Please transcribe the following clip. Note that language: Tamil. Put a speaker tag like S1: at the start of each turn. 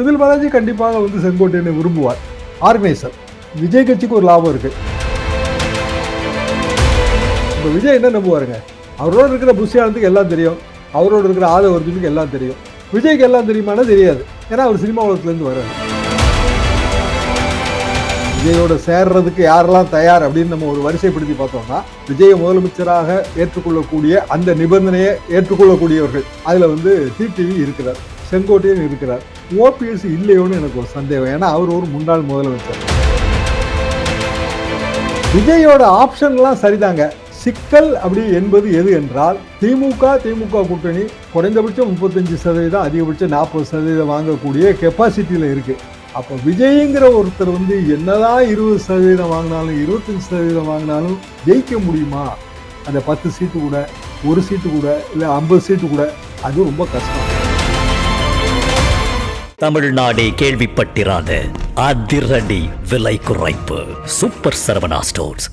S1: செந்தில் பாலாஜி கண்டிப்பாக வந்து செங்கோட்டையனை விரும்புவார். ஆர்கனைசர் விஜய் கட்சிக்கு ஒரு லாபம் இருக்கு. இப்போ விஜய் என்ன நம்புவாருங்க? அவரோட இருக்கிற புஷியானத்துக்கு எல்லாம் தெரியும். அவரோட இருக்கிற ஆதவ அர்ஜுனுக்கு எல்லாம் தெரியும். விஜய்க்கு எல்லாம் தெரியுமானா தெரியாது. ஏன்னா அவர் சினிமா உலகத்துலேருந்து வர்றாரு. விஜயோட சேர்றதுக்கு யாரெல்லாம் தயார் அப்படின்னு நம்ம ஒரு வரிசைப்படுத்தி பார்த்தோம்னா விஜயை முதலமைச்சராக ஏற்றுக்கொள்ளக்கூடிய அந்த நிபந்தனையை ஏற்றுக்கொள்ளக்கூடியவர்கள். அதில் வந்து டிடிவி இருக்கிறார். செங்கோட்டையன் இருக்கிறார். ஓபிஎஸ் இல்லையோன்னு எனக்கு ஒரு சந்தேகம். ஏன்னா அவர் ஒரு முன்னாள் முதலமைச்சர். விஜயோட ஆப்ஷன்லாம் சரிதாங்க. சிக்கல் அப்படி என்பது எது என்றால் திமுக திமுக கூட்டணி குறைந்தபட்சம் முப்பத்தஞ்சு சதவீதம் அதிகபட்சம் நாற்பது சதவீதம் வாங்கக்கூடிய கெப்பாசிட்டியில் இருக்குது அப்போ விஜய்ங்கிற ஒருத்தர் வந்து என்னதான் இருபது சதவீதம் வாங்கினாலும் இருபத்தஞ்சி சதவீதம் வாங்கினாலும் ஜெயிக்க முடியுமா? அந்த பத்து சீட்டு கூட ஒரு சீட்டு கூட இல்லை ஐம்பது சீட்டு கூட அது ரொம்ப கஷ்டம்.
S2: தமிழ்நாடே கேள்விப்பட்டிராத அதிரடி விலை குறைப்பு. Super Saravana stores.